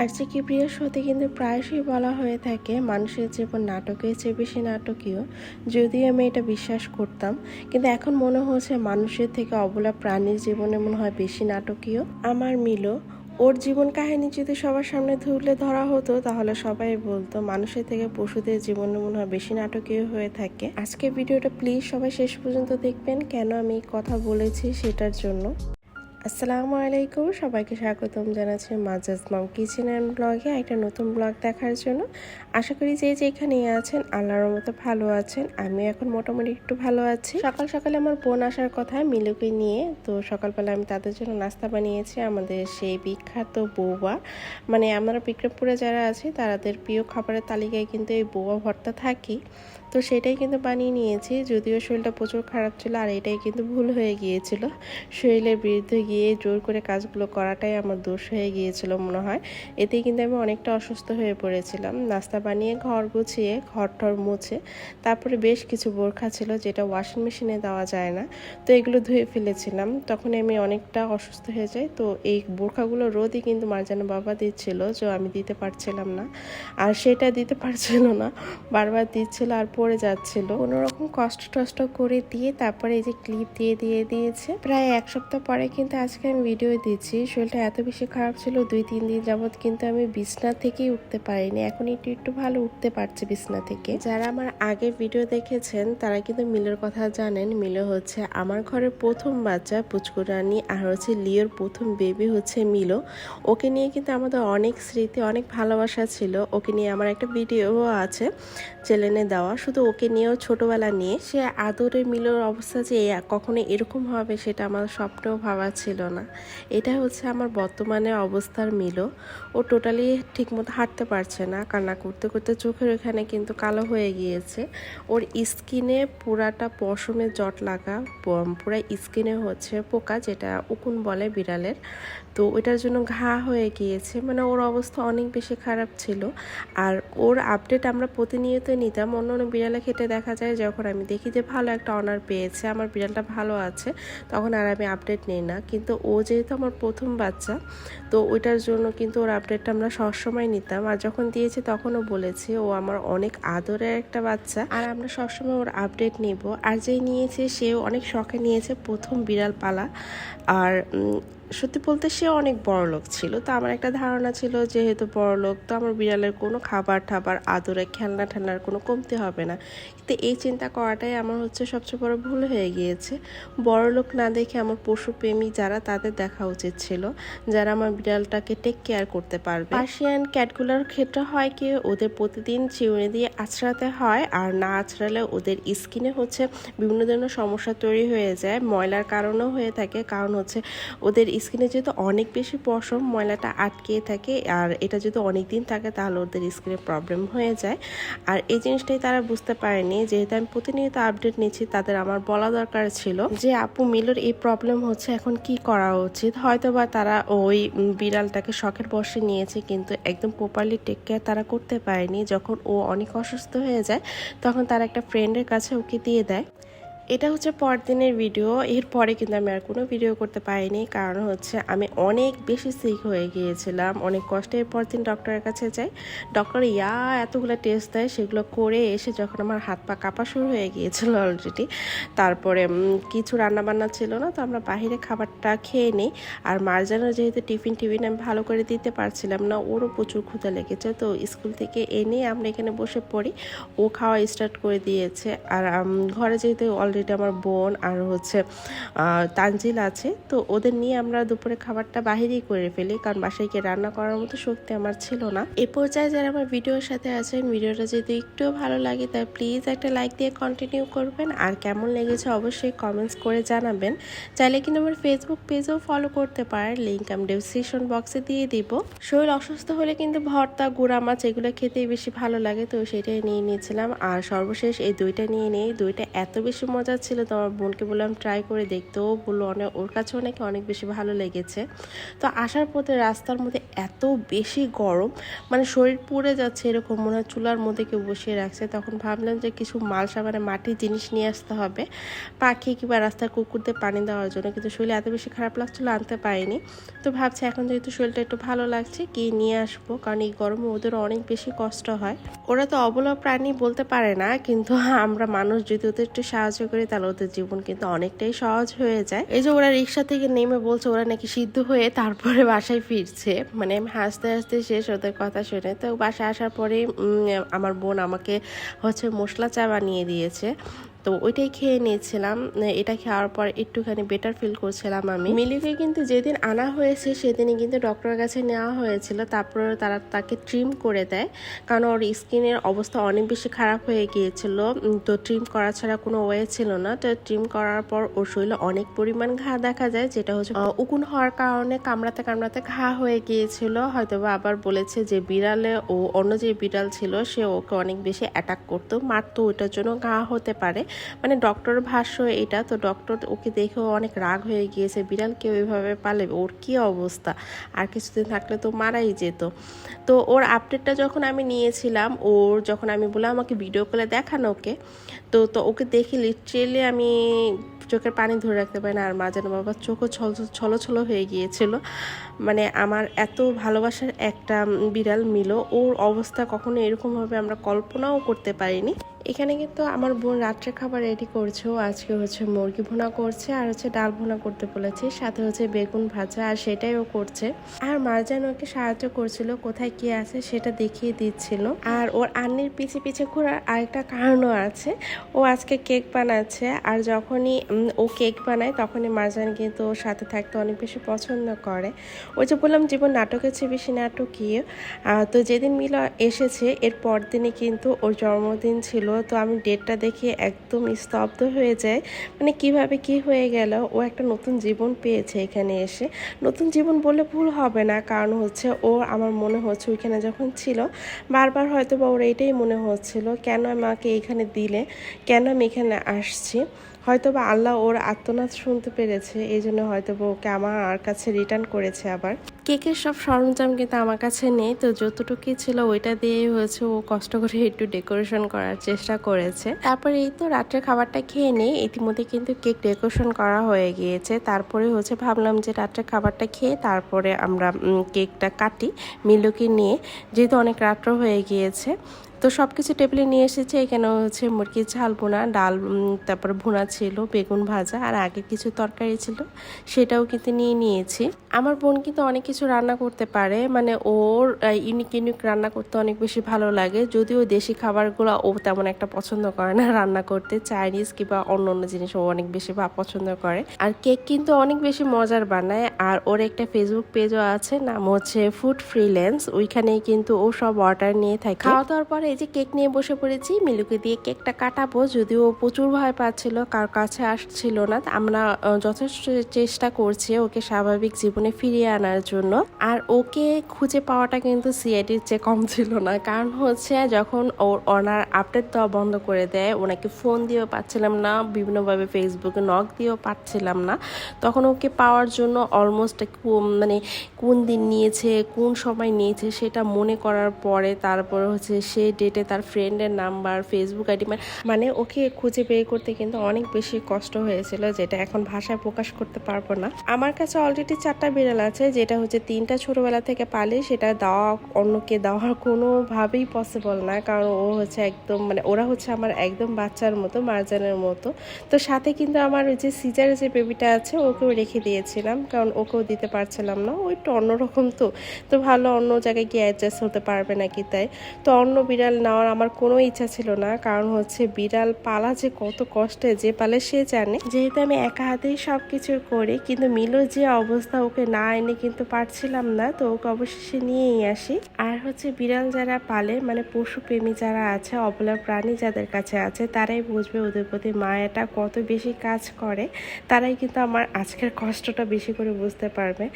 আর যে কিপ্রিয়া শোতে কিন্তু প্রায়শই বলা হয়ে থাকে, মানুষের জীবন নাটকের চেয়ে বেশি নাটকীয়। যদিও আমি এটা বিশ্বাস করতাম, কিন্তু এখন মনে হচ্ছে মানুষের থেকে অবলা প্রাণীর জীবনে মনে হয় বেশি নাটকীয়। আমার মিলো ওর জীবন কাহিনী যদি সবার সামনে তুলে ধরা হতো, তাহলে সবাই বলতো মানুষের থেকে পশুদের জীবন মনে হয় বেশি নাটকীয় হয়ে থাকে। আজকে ভিডিওটা প্লিজ সবাই শেষ পর্যন্ত দেখবেন, কেন আমি কথা বলেছি সেটার জন্য। আসসালামু আলাইকুম। সবাইকে স্বাগতম জানাচ্ছি মাজাজ মাম কিচেন অ্যান্ড ব্লগে একটা নতুন ব্লগ দেখার জন্য। আশা করি যে যেখানে আছেন আল্লাহর মতো ভালো আছেন। আমি এখন মোটামুটি একটু ভালো আছি। সকাল সকালে আমার বোন আসার কথা মিলুকে নিয়ে। তো সকালবেলা আমি তাদের জন্য নাস্তা বানিয়েছি আমাদের সেই বিখ্যাত বৌবা। মানে আমরা বিক্রমপুরে যারা আছি তাদের প্রিয় খাবারের তালিকায় কিন্তু এই বৌবা ভর্তা থাকি। তো সেটাই কিন্তু বানিয়ে নিয়েছি। যদিও শরীরটা প্রচুর খারাপ ছিল আর এটাই কিন্তু ভুল হয়ে গিয়েছিল। শরীরের বিরুদ্ধে গিয়ে জোর করে কাজগুলো করাটাই আমার দোষ হয়ে গিয়েছিল মনে হয়। এতেই কিন্তু আমি অনেকটা অসুস্থ হয়ে পড়েছিলাম। নাস্তা বানিয়ে ঘর গুছিয়ে ঘর টর মুছে, তারপরে বেশ কিছু বোরখা ছিল যেটা ওয়াশিং মেশিনে দেওয়া যায় না। তো এগুলো ধুয়ে ফেলেছিলাম। তখন আমি অনেকটা অসুস্থ হয়ে যাই। তো এই বোরখাগুলো রোদই কিন্তু মার্জানো বাবা দিচ্ছিল যে আমি দিতে পারছিলাম না। আর সেটা দিতে পারছিল না। বারবার দিচ্ছিল আর পড়ে যাচ্ছিল। কোনো রকম কষ্ট টষ্ট করে দিয়ে তারপরে এই যে ক্লিপ দিয়ে দিয়ে, দিয়েছে। প্রায় এক সপ্তাহ পরে কিন্তু আজকে আমি ভিডিও দিচ্ছি। শরীরটা এত বেশি খারাপ ছিল, দুই, তিন দিন যাবত কিন্তু আমি বিছনা থেকেই উঠতে পারিনি। এখন একটু একটু ভালো উঠতে পারছে বিছনা থেকে। যারা আমার আগের ভিডিও দেখেছেন, তারা কিন্তু মিলের কথা জানেন। মিলো হচ্ছে আমার ঘরের প্রথম বাচ্চা পুচকুরানি আর হচ্ছে লিওর প্রথম বেবি হচ্ছে মিলো। ওকে নিয়ে কিন্তু আমাদের অনেক স্মৃতি, অনেক ভালোবাসা ছিল। ওকে নিয়ে আমার একটা ভিডিও আছে চ্যানেলে দেওয়া। শুধু ওকে নিয়েও ছোটবেলা নিয়ে সে আদরের মিলোর অবস্থা যে কখনো এরকম হবে সেটা আমার স্বপ্নেও ভাবা ছিল না। এটা হচ্ছে আমার বর্তমানে অবস্থার মিলো ও টোটালি ঠিকমতো হাঁটতে পারছে না, কান্না করতে করতে চোখের ওখানে কিন্তু কালো হয়ে গিয়েছে। ওর স্কিনে পুরাটা পশমে জট লাগা, পুরা স্কিনে হচ্ছে পোকা, যেটা উকুন বলে বিড়ালের। তো ওইটার জন্য ঘা হয়ে গিয়েছে। মানে ওর অবস্থা অনেক বেশি খারাপ ছিল। আর ওর আপডেট আমরা প্রতিনিয়ত নিতাম। অন্য অন্য বিড়ালে খেটে দেখা যায় যখন আমি দেখি যে ভালো একটা অনার পেয়েছে, আমার বিড়ালটা ভালো আছে, তখন আর আমি আপডেট নিই না। কিন্তু ও যেহেতু আমার প্রথম বাচ্চা, তো ওইটার জন্য কিন্তু ওর আপডেটটা আমরা সবসময় নিতাম। আর যখন দিয়েছে তখনও বলেছি, ও আমার অনেক আদরের একটা বাচ্চা। আর আমরা সবসময় ওর আপডেট নিব। আর যেই নিয়েছে, সেও অনেক শখে নিয়েছে প্রথম বিড়াল পালা আর সত্যি বলতে সে অনেক বড় লোক ছিল। তো আমার একটা ধারণা ছিল যেহেতু বড় লোক তো আমার বিড়ালের কোনো খাবার টাবার আদরে খেলনা ঠেলনার কোনো কমতি হবে না। কিন্তু এই চিন্তা করাটাই আমার হচ্ছে সবচেয়ে বড় ভুল হয়ে গিয়েছে। বড় লোক না দেখে আমার পশুপ্রেমী যারা, তাদের দেখা উচিত ছিল, যারা আমার বিড়ালটাকে টেক কেয়ার করতে পারবে। পার্সিয়ান ক্যাটগুলোর ক্ষেত্রে হয় কি, ওদের প্রতিদিন চিউড়ি দিয়ে আছড়াতে হয়, আর না আছড়ালে ওদের স্কিনে হচ্ছে বিভিন্ন ধরনের সমস্যা তৈরি হয়ে যায়। ময়লার কারণেও হয়ে থাকে, কারণ হচ্ছে ওদের স্কিনে যেহেতু অনেক বেশি পশম, ময়লাটা আটকে থাকে আর এটা যদি অনেক দিন থাকে তাহলে ওদের স্কিনে প্রবলেম হয়ে যায়। আর এই জিনিসটাই তারা বুঝতে পারেনি, যেহেতু আমি প্রতিনিয়ত আপডেট নিচ্ছি, তাদের আমার বলা দরকার ছিল যে, আপু, মিলোর এই প্রবলেম হচ্ছে, এখন কি করা উচিত? হয়তো বা তারা ওই বিড়ালটাকে শখের বসে নিয়েছে, কিন্তু একদম প্রপারলি টেক কেয়ার তারা করতে পারেনি। যখন ও অনেক অসুস্থ হয়ে যায়, তখন তার একটা ফ্রেন্ডের কাছে ওকে দিয়ে দেয়। এটা হচ্ছে পরদিনের ভিডিও এরপরে কিন্তু আমি আর কোনো ভিডিও করতে পারিনি, কারণ হচ্ছে আমি অনেক বেশি সিক হয়ে গিয়েছিলাম, অনেক কষ্টের পর দিন ডক্টরের কাছে যাই। ডক্টর ইয়া এতগুলো টেস্ট দেয়, সেগুলো করে এসে যখন আমার হাত পা কাঁপা শুরু হয়ে গিয়েছিল অলরেডি তারপরে কিছু রান্নাবান্না ছিল না, তো আমরা বাইরে খাবারটা খেয়ে নিই। আর মার্জানের যেহেতু টিফিন টিফিন আমি ভালো করে দিতে পারছিলাম না, ওরও প্রচুর ক্ষুদা লেগেছে, তো স্কুল থেকে এনে আমরা এখানে বসে পড়ি। ও খাওয়া স্টার্ট করে দিয়েছে, আর ঘরে যেহেতু অলরেডি আমার বোন আর হচ্ছে তানজিল আছে। তো ওদের নিয়ে আমরা দুপুরে খাবারটা বাহিরেই করে ফেলি, কারণ বাসায় গিয়ে রান্না করার মতো শক্তি আমার ছিল না। এ পর্যায়ে যারা আমার ভিডিওর সাথে আছেন, ভিডিওটা যদি একটু ভালো লাগে তাই প্লিজ একটা লাইক দিয়ে কন্টিনিউ করবেন। আর কেমন লেগেছে অবশ্যই কমেন্টস করে জানাবেন। চাইলে কিন্তু আমার ফেসবুক পেজেও ফলো করতে পারেন লিঙ্ক আমি ডেসক্রিপশন বক্সে দিয়ে দিব। শরীর অসুস্থ হলে কিন্তু ভর্তা, গুঁড়া মাছ, এগুলো খেতেই বেশি ভালো লাগে, তো সেটাই নিয়ে নিয়েছিলাম। আর সর্বশেষ এই দুইটা নিয়ে নিই, দুইটা এত বেশি মজা ছিল তো আমার বোনকে বললাম ট্রাই করে দেখতে। ও বলল অনেক ওর কাছেও নাকি অনেক বেশি ভালো লেগেছে। তো আসার পথে রাস্তার মধ্যে এত বেশি গরম মানে শরীর পুড়ে যাচ্ছে এরকম, মনে হয় চুলার মধ্যে কেউ বসিয়ে রাখছে। তখন ভাবলাম যে কিছু মালসা মানে মাটির জিনিস নিয়ে আসতে হবে, পাখি কিংবা রাস্তার কুকুরদের পানি দেওয়ার জন্য। কিন্তু শরীর এত বেশি খারাপ লাগছিল, আনতে পারিনি। তো ভাবছি এখন যেহেতু শরীরটা একটু ভালো লাগছে গিয়ে নিয়ে আসব? কারণ এই গরমে ওদের অনেক বেশি কষ্ট হয়। ওরা তো অবলা প্রাণী বলতে পারে না, কিন্তু আমরা মানুষ যদি ওদের একটু সাহায্য করি তাহলে ওদের জীবন কিন্তু অনেকটাই সহজ হয়ে যায়। এই যে ওরা রিক্সা থেকে নেমে বলছে ওরা নাকি সিদ্ধ হয়ে তারপরে বাসায় ফিরছে। মানে আমি হাসতে হাসতে শেষ ওদের কথা শুনে। তো বাসায় আসার পরে আমার বোন আমাকে হচ্ছে মশলা চা বানিয়ে দিয়েছে। তো ওইটাই খেয়ে নিয়েছিলাম। এটা খাওয়ার পর একটুখানি বেটার ফিল করছিলাম আমি। মিলিকে কিন্তু যেদিন আনা হয়েছে, সেদিনই কিন্তু ডক্টরের কাছে নেওয়া হয়েছিল। তারপরে তারা তাকে ট্রিম করে দেয়। কারণ ওর স্কিনের অবস্থা অনেক বেশি খারাপ হয়ে গিয়েছিল। তো ট্রিম করা ছাড়া কোনো ওয়ে ছিল না। তো ট্রিম করার পর ওর শরীরে অনেক পরিমাণ ঘা দেখা যায়, যেটা হচ্ছে উকুন হওয়ার কারণে কামড়াতে কামড়াতে ঘা হয়ে গিয়েছিল। হয়তো বা আবার বলেছে যে বিড়ালে ও অন্য যে বিড়াল ছিল, সে ওকে অনেক বেশি অ্যাটাক করতো। মারতো ওইটার জন্য ঘা হতে পারে। মানে ডক্টর ভাষ্য এটা, তো ডক্টর ওকে দেখেও অনেক রাগ হয়ে গিয়েছে। বিড়াল কেউ এভাবে পালে ওর কি অবস্থা? আর কিছুদিন থাকলে তো মারাই যেত। তো ওর আপডেটটা যখন আমি নিয়েছিলাম, ওর যখন আমি বললাম, আমাকে ভিডিও কলে দেখানো ওকে। তো তো ওকে দেখে লিটারেলি আমি চোখের পানি ধরে রাখতে পারি না। আর মা যেন চোখও ছল, ছলো ছলো হয়ে গিয়েছিল। মানে আমার এত ভালোবাসার একটা বিড়াল মিলো। ওর অবস্থা কখনো এরকমভাবে আমরা কল্পনাও করতে পারিনি। এখানে কিন্তু আমার বোন রাত্রে খাবার রেডি করছে। আজকে হচ্ছে মুরগি ভুনা করছে আর হচ্ছে ডাল ভুনা করতে বলেছে, সাথে হচ্ছে বেগুন ভাজা আর সেটাই ও করছে। আর মারজান ওকে সাহায্য করছিল, কোথায় কি আছে সেটা দেখিয়ে দিচ্ছিল। আর ওর আন্নির পিছে পিছে ঘোরার আরেকটা কারণও আছে। ও আজকে কেক বানাচ্ছে আর যখনই ও কেক বানায় তখনই মারজান কিন্তু ওর সাথে থাকতে অনেক বেশি পছন্দ করে। ওই যে বললাম, জীবন নাটকের চেয়ে বেশি নাটকীয়। তো যেদিন মিলা এসেছে, এর পরদিনই কিন্তু ওর জন্মদিন ছিল। তো আমি ডেটটা দেখে একদম স্তব্ধ হয়ে যায় মানে কীভাবে কি হয়ে গেল? ও একটা নতুন জীবন পেয়েছে এখানে এসে। নতুন জীবন বলে ভুল হবে না, কারণ হচ্ছে ও আমার মনে হচ্ছে ওইখানে যখন ছিল, বারবার হয়তো বা ওর এটাই মনে হচ্ছিল, কেন আমাকে এখানে দিলে? কেন আমি এখানে আসছি? হয়তো বা আল্লাহ ওর আত্মনাদ শুনতে পেরেছে এই জন্য হয়তো বা ওকে আমার কাছে রিটার্ন করেছে আবার। কেকের সব সরঞ্জাম কিন্তু আমার কাছে নেই, তো যতটুকুই ছিল ওইটা দিয়েই হয়েছে, ও কষ্ট করে একটু ডেকোরেশন করার চেষ্টা করেছে। তারপরে এই তো রাত্রের খাবারটা খেয়ে নেই, ইতিমধ্যে কিন্তু কেক ডেকোরেশন করা হয়ে গিয়েছে। তারপরে হচ্ছে ভাবলাম যে রাত্রে খাবারটা খেয়ে তারপরে আমরা কেকটা কাটি মিলুকে নিয়ে, যেহেতু অনেক রাত্র হয়ে গিয়েছে তো সব কিছু টেবিলে নিয়ে এসেছে। এখানে হচ্ছে মুরগির ঝাল বোনা ডাল তারপর ভুনা ছিল, বেগুন ভাজা আর আগে কিছু তরকারি ছিল, সেটাও কিন্তু নিয়ে নিয়েছি। আমার বোন কিন্তু অনেক কিছু রান্না করতে পারে মানে ওর ইউনিক ইউনিক রান্না করতে অনেক বেশি ভালো লাগে। যদিও দেশি খাবারগুলো ও তেমন একটা পছন্দ করে না রান্না করতে চাইনিজ কিংবা অন্য অন্য জিনিস ও অনেক বেশি ভা- পছন্দ করে। আর কেক কিন্তু অনেক বেশি মজার বানায়। আর ওর একটা ফেসবুক পেজও আছে, নাম হচ্ছে ফুড ফ্রিল্যান্স ওইখানেই কিন্তু ও সব অর্ডার নিয়ে থাকে। খাওয়া দাওয়ার পরে এই যে কেক নিয়ে বসে পড়েছি মিলুকে দিয়ে কেকটা কাটাবো, যদিও প্রচুর ভয় পাচ্ছিল, কার কাছে আসছিল না। আমরা যথেষ্ট চেষ্টা করছি ওকে স্বাভাবিক জীবনে ফিরিয়ে আনার জন্য। আর ওকে খুঁজে পাওয়াটা কিন্তু সিআইডির চেয়ে কম ছিল না। কারণ হচ্ছে, যখন ওর ওনার আপডেট দেওয়া বন্ধ করে দেয়, ওনাকে ফোন দিয়েও পাচ্ছিলাম না, বিভিন্নভাবে ফেসবুকে নক দিয়েও পাচ্ছিলাম না। তখন ওকে পাওয়ার জন্য অলমোস্ট মানে কোন দিন নিয়েছে, কোন সময় নিয়েছে, সেটা মনে করার পরে তারপর হচ্ছে সে ডেটে তার ফ্রেন্ডের নাম্বার ফেসবুক আইডি মানে ওকে খুঁজে বের করতে কিন্তু অনেক বেশি কষ্ট হয়েছিল, যেটা এখন ভাষায় প্রকাশ করতে পারব না। আমার কাছে অলরেডি চারটা বিড়াল আছে, যেটা হচ্ছে তিনটা ছোটবেলা থেকে পালি, সেটা দেওয়া, অন্যকে দেওয়ার কোনোভাবেই পসিবল না, কারণ ও হচ্ছে একদম মানে ওরা হচ্ছে আমার একদম বাচ্চার মতো, মার্জানের মতো। তো সাথে কিন্তু আমার ওই যে সিজারের যে বেবিটা আছে, ওকেও রেখে দিয়েছিলাম, কারণ ওকেও দিতে পারছিলাম না, ও একটু অন্যরকম তো। তো ভালো অন্য জায়গায় গিয়ে অ্যাডজাস্ট হতে পারবে নাকি তাই? তো অন্য বিড়াল নেওয়ার আমার কোনো ইচ্ছা ছিল না। কারণ হচ্ছে বিড়াল পালা যে কত কষ্টে, যে পালে সে জানে। যেহেতু আমি একা হাতেই সব কিছু করি, কিন্তু মিলো যে অবস্থা ওকে না এনে কিন্তু পারছিলাম না, তো ওকে অবশেষে নিয়েই আসি। আর হচ্ছে বিড়াল যারা পালে মানে পশু প্রেমী যারা আছে, অবলা প্রাণী যাদের কাছে আছে, তারাই বুঝবে ওদের প্রতি মায়াটা কত বেশি কাজ করে। তারাই কিন্তু আমার আজকের কষ্টটা বেশি করে বুঝতে পারবে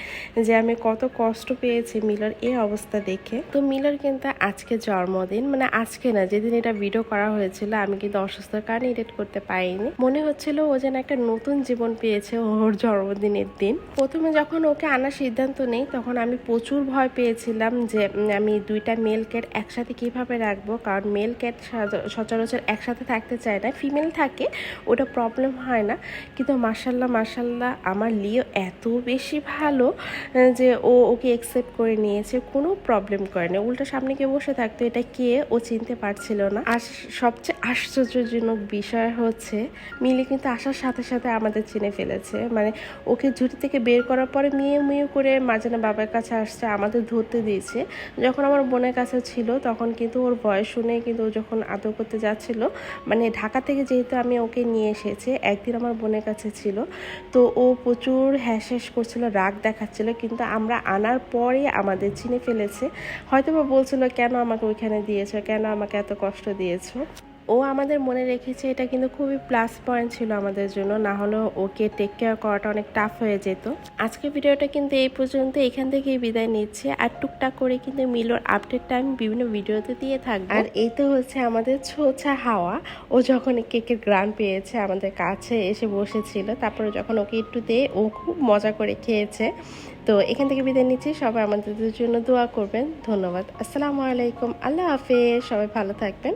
যে আমি কত কষ্ট পেয়েছি মিলার এই অবস্থা দেখে। তো মিলার কিন্তু আজকে জন্মদিন মানে মানে আজকে না, যেদিন এটা ভিডিও করা হয়েছিল, আমি কিন্তু অসুস্থতার কারণে এডিট করতে পারিনি। মনে হচ্ছিল ও যেন একটা নতুন জীবন পেয়েছে ওর জন্মদিনের দিন। প্রথমে যখন ওকে আনার সিদ্ধান্ত নেই, তখন আমি প্রচুর ভয় পেয়েছিলাম যে আমি দুইটা মেল ক্যাট একসাথে কীভাবে রাখব? কারণ মেল ক্যাট সচরাচর একসাথে থাকতে চায় না। ফিমেল থাকে, ওটা প্রবলেম হয় না। কিন্তু মার্শাল্লাহ মার্শাল্লাহ আমার লিও এত বেশি ভালো যে ও ওকে একসেপ্ট করে নিয়েছে, কোনো প্রবলেম করে না। উল্টো সামনে গিয়ে বসে থাকতো, এটা কে? ও চিনতে পারছিল না। আর সবচেয়ে আশ্চর্যজনক বিষয় হচ্ছে, মিলি কিন্তু আসার সাথে সাথে আমাদের চিনে ফেলেছে। মানে ওকে ঝুড়ি থেকে বের করার পরে মেয়ে মিয়ে করে মাঝানা বাবার কাছে আসছে, আমাদের ধরতে দিয়েছে। যখন আমার বোনের কাছে ছিল, তখন কিন্তু ওর বয়স শুনে কিন্তু ও যখন আদর করতে যাচ্ছিল মানে ঢাকা থেকে যেহেতু আমি ওকে নিয়ে এসেছি, একদিন আমার বোনের কাছে ছিল, তো ও প্রচুর হ্যাস করছিল, রাগ দেখাচ্ছিল, কিন্তু আমরা আনার পরে আমাদের চিনে ফেলেছে। হয়তো বা বলছিল, কেন আমাকে ওইখানে দিয়েছ? কেন আমাকে এত কষ্ট দিয়েছ? ও আমাদের মনে রেখেছে এটা কিন্তু খুবই প্লাস পয়েন্ট ছিল আমাদের জন্য না হলেও ওকে টেক কেয়ার করাটা অনেক টাফ হয়ে যেত। আজকে ভিডিওটা কিন্তু এই পর্যন্ত, এখান থেকেই বিদায় নিচ্ছে। আর টুকটাক করে কিন্তু মিলোর আপডেটটা আমি বিভিন্ন ভিডিওতে দিয়ে থাকব। আর এই তো হচ্ছে আমাদের ছোছা হাওয়া। ও যখন কেকের গ্রান পেয়েছে আমাদের কাছে, এসে বসেছিল। তারপরে যখন ওকে একটু দিয়ে ও খুব মজা করে খেয়েছে। তো এখান থেকে বিদায় নিচ্ছি। সবাই আমাদের জন্য দোয়া করবেন। ধন্যবাদ। আসসালামু আলাইকুম। আল্লাহ হাফেজ। সবাই ভালো থাকবেন।